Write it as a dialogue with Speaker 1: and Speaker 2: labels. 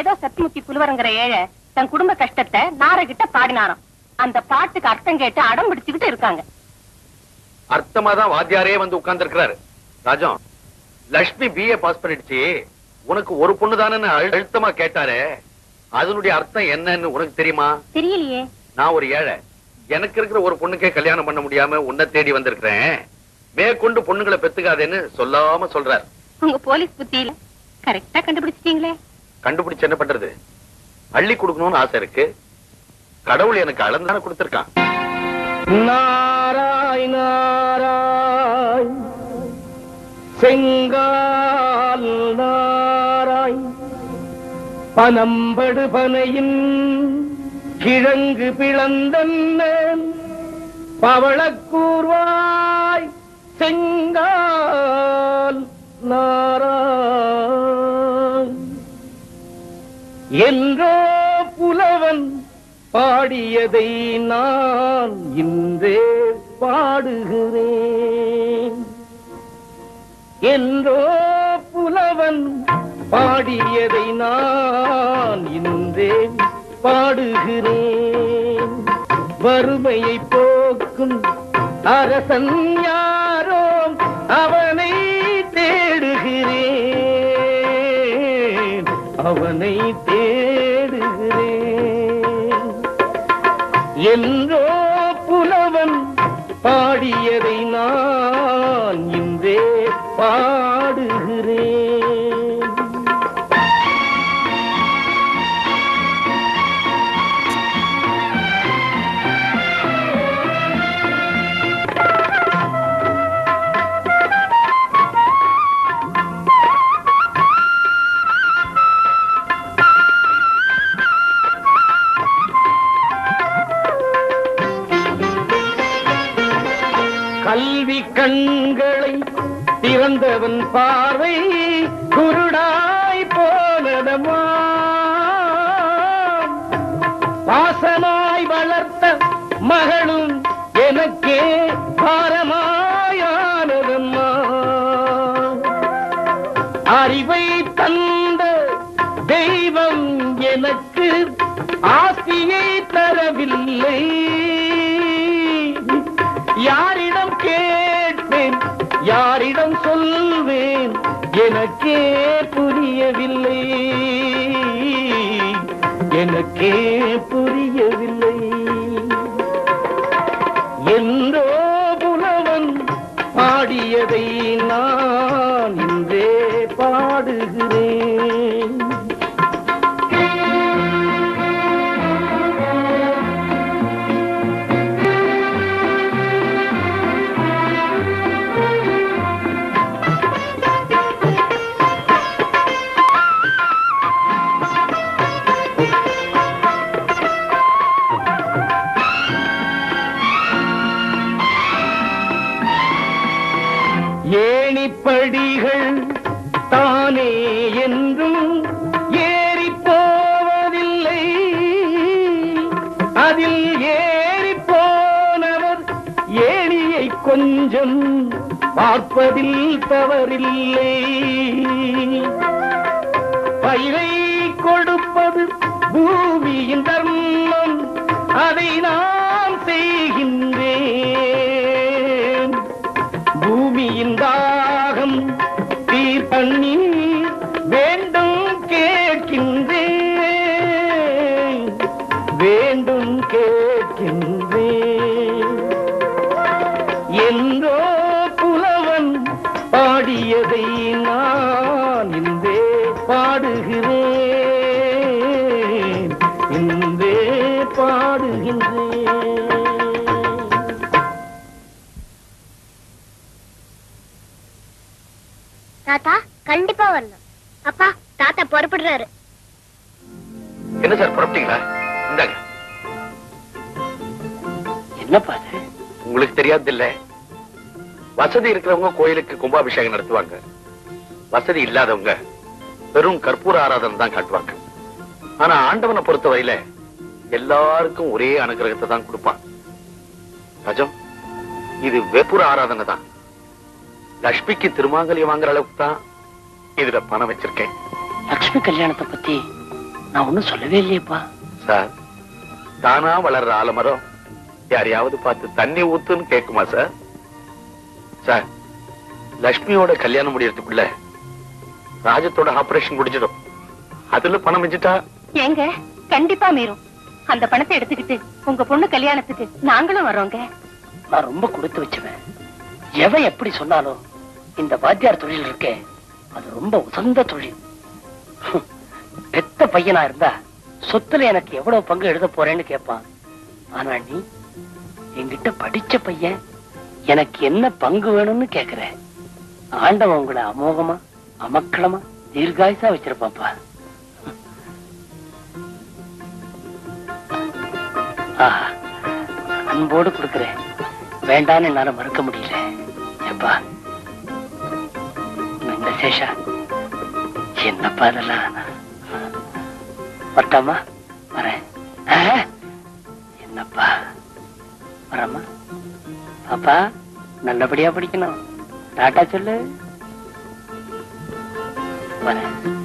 Speaker 1: ஏதோ சத்திமுத்தி புலுவரங்கிற ஏழை தன் குடும்ப கஷ்டத்தை நாரகிட்ட பாடினாராம். அந்த பாட்டுக்கு அர்த்தம் கேட்டு அடம் பிடிச்சுக்கிட்டு இருக்காங்க.
Speaker 2: அர்த்தமா தான் வாத்தியாரே வந்து உட்கார்ந்து இருக்கிறாரு ராஜம் லட்சுமி பிஏ பாஸ் பண்ணிடுச்சு. உனக்கு ஒரு பொண்ணு தானே அழுத்தமா கேட்டாரே. அதனுடைய அர்த்தம் என்னன்னு உனக்கு தெரியுமா?
Speaker 1: தெரியலையே.
Speaker 2: நான் ஒரு ஏழை. எனக்கு இருக்கிற ஒரு பொண்ணுக்கே கல்யாணம் பண்ண முடியாம உன்னை தேடி வந்திருக்கிறேன். மேற்கொண்டு பொண்ணுங்களை பெத்துக்காதேன்னு சொல்லாம சொல்றார்.
Speaker 1: உங்க போலீஸ் புத்தியில கரெக்டா கண்டுபிடிச்சிட்டீங்களே.
Speaker 2: கண்டுபிடிச்சு என்ன பண்றது? அள்ளி கொடுக்கணும்னு ஆசை இருக்கு. கடவுள் எனக்கு அளந்தான கொடுத்திருக்கான்.
Speaker 3: நாராய் நாராய் செங்கால் நாராய் பனம்படு பனையின் கிழங்கு பிளந்தன்ன பவளக்கூர்வாய் செங்கால் நாராய். என்றோ புலவன் பாடியதை நான் இன்றே பாடுகிறேன். என்றோ புலவன் பாடியதை நான் இன்றே பாடுகிறேன். வறுமையை போக்கும் அரசன் யாரோ? அவர் அவனை தேடுகிறேன். என்றோ புலவன் பாடியதை நான் கல்வி கண்களை திறந்தவன் பார்வை குருடாய் போனதமா பாசமாய் வளர்த்த மகளும் எனக்கே பாரமாயானதம்மா. அறிவை தந்த தெய்வம் எனக்கு ஆசியை தரவில்லை. யார் எனக்கே புரியவில்லை. எனக்கே புரியவில்லை. என்றோ புலவன் பாடியதை நான் இன்றே பாடுகிறேன். கொஞ்சம் பார்ப்பதில் தவறில்லை. பயிரை கொடுப்பது பூமியின் தர்மம் அதை நான் செய்கின்றேன். பூமியின் தாகம் தீர் தண்ணீர் பாடுகின்றேன்
Speaker 4: தாத்தா கண்டிப்பா வரணும். அப்பா தாத்தா புறப்படுறாரு.
Speaker 2: என்ன சார் புறப்பட்டீங்களா? இந்தாங்க.
Speaker 3: என்னப்பா அது?
Speaker 2: உங்களுக்கு தெரியாது இல்ல வசதி இருக்கிறவங்க கோயிலுக்கு கும்பாபிஷேகம் நடத்துவாங்க. வசதி இல்லாதவங்க வெறும் கற்பூர ஆராதனை தான் காட்டுவாங்க. ஆனா ஆண்டவனை பொறுத்தவரையில எல்லாருக்கும் ஒரே அனுகிரகத்தை தான் கொடுப்பான். ராஜம் இது வெப்புற ஆராதனை தான். லட்சுமிக்கு திருமாங்கல்யம் வாங்குற அளவுக்கு தான் இதுல பணம் வச்சிருக்கேன்.
Speaker 5: லக்ஷ்மி கல்யாணத்தை பத்தி நான் ஒண்ணும் சொல்லவே இல்லையேப்பா.
Speaker 2: சார் தானா வளர்ற ஆலமரம் யாரையாவது பார்த்து தண்ணி ஊத்துன்னு கேக்குமா சார்? சார் லட்சுமியோட கல்யாணம் முடியறதுக்குள்ள ராஜத்தோட ஆபரேஷன் முடிஞ்சிடும். அதுல பணம் மிஞ்சிட்டா?
Speaker 1: ஏங்க கண்டிப்பா மீறும். அந்த பணத்தை எடுத்துக்கிட்டு உங்க பொண்ணு கல்யாணத்துக்கு நாங்களும் வரோங்க.
Speaker 5: நான் ரொம்ப கொடுத்து வச்சுவேன். எவன் எப்படி சொன்னாலும் இந்த வாத்தியார் தொழில் இருக்கே அது ரொம்ப உசந்த தொழில். பெத்த பையனா இருந்தா சொத்துல எனக்கு எவ்வளவு பங்கு எழுத போறேன்னு கேட்பான் ஆனா நீ என்கிட்ட படிச்ச பையன் எனக்கு என்ன பங்கு வேணும்னு கேக்குற. ஆண்டவன் உங்களை அமோகமா அமக்களமா தீர்காயுசா வச்சிருப்பாப்பா அன்போடு கொடுக்கிறேன். வேண்டான்னு என்னால மறுக்க முடியல. எப்பா? இந்த சேஷா என்னப்பா இதெல்லாம்? வரட்டாமா? வரேன். என்னப்பா? வரமா பாப்பா நல்லபடியா படிக்கணும். டாட்டா சொல்லு. வரேன்.